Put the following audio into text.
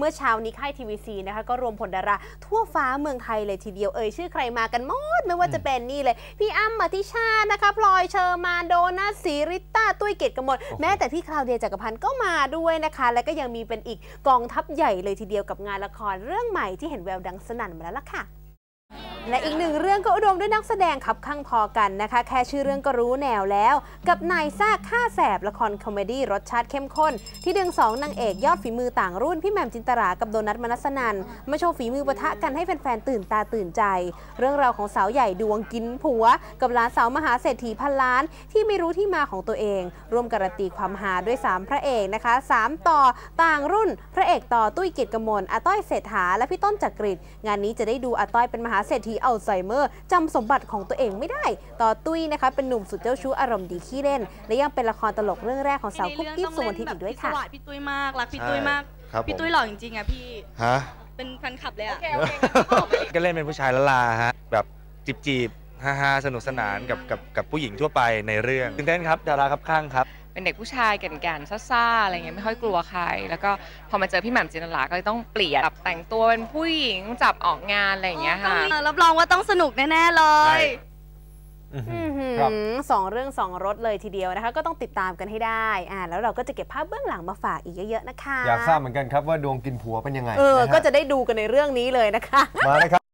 มื่อเช้านี้ค่ายทีวีซีนะคะก็รวมผลดารา ทั่วฟ้าเมืองไทยเลยทีเดียวเอ่ยชื่อใครมากันหมด ไม่ว่าจะเป็นนี่เลย พี่อ้ำมาทิชานะคะพลอยเชอร์มานโดนัทสีริต้าตุ้ยเกยรตกมลแม้แต่พี่คลาวเดียจักรพันธ์ก็มาด้วยนะคะ และก็ยังมีเป็นอีกกองทัพใหญ่เลยทีเดียวกับงานละครเรื่องใหม่ที่เห็นแววดังสนั่นมาแล้วล่ะค่ะ และอีกหนึ่งเรื่องก็อุดมด้วยนักแสดงขับข้างพอกันนะคะ แค่ชื่อเรื่องก็รู้แนวแล้ว กับนายซากฆ่าแสบละครคอมเมดี้รสชาติเข้มข้น ที่ดึงสองนางเอกยอดฝีมือต่างรุ่นพี่แหม่มจินตรากับโดนัทมนัสนันมาโชว์ฝีมือปะทะกันให้แฟนๆตื่นตาตื่นใจ เรื่องราวของสาวใหญ่ดวงกินผัว กับหลานสาวมหาเศรษฐีพันล้าน ที่ไม่รู้ที่มาของตัวเอง ร่วมการันตีความหาด้วย 3 พระเอกนะคะ 3 ต่อต่างรุ่น พระเอกต่อตุ้ยเกียรติกมลอาต้อยเศรษฐาและพี่ต้นจักริดงานนี้จะได้ดูอาต้อยเป็นมหาเศรษฐีอัลไซเมอร์จำสมบัติของตัวเองไม่ได้ ต่อตุ้ยนะคะเป็นหนุ่มสุดเจ้าชู้อารมณ์ดีขี้เล่น และยังเป็นละครตลกเรื่องแรกของสาวกุ๊บกิ๊บสุวรรณทิพย์อีกด้วยค่ะในเรื่องต้องเล่นแบบพิศวาสพี่ตุ้ยมากรักพี่ตุ้ยมากครับพี่ผมตุ้ยหล่อจริงๆอะพี่ฮะเป็นแฟนคลับเลยอะก็เล่นเป็นผู้ชายละลาฮะแบบจีบจีบๆฮ่าฮ่าสนุกสนานกับกับกับผู้หญิงทั่วไปในเรื่องตื่นเต้นครับดาราครับข้างครับ เป็นเด็กผู้ชายแก่นๆซ่าๆอะไรเงี้ยไม่ค่อยกลัวใคร แล้วก็พอมาเจอพี่แหม่มจินตลาก็เลยต้องเปลี่ยนแบบแต่งตัวเป็นผู้หญิงจับออกงานอะไรอย่างเงี้ยค่ะเออรับรองว่าต้องสนุกแน่ๆเลใช่ ย อื้อหือครับ สองเรื่องสองรถเลยทีเดียวนะคะ ก็ต้องติดตามกันให้ได้อ่าแล้วเราก็จะเก็บภาพเบื้องหลังมาฝากอีกเยอะๆนะคะอยากทราบเหมือนกันครับว่าดวงกินผัวเป็นยังไงเออนฮก็จะได้ดูกันในเรื่องนี้เลยนะคะ มาเลยครับ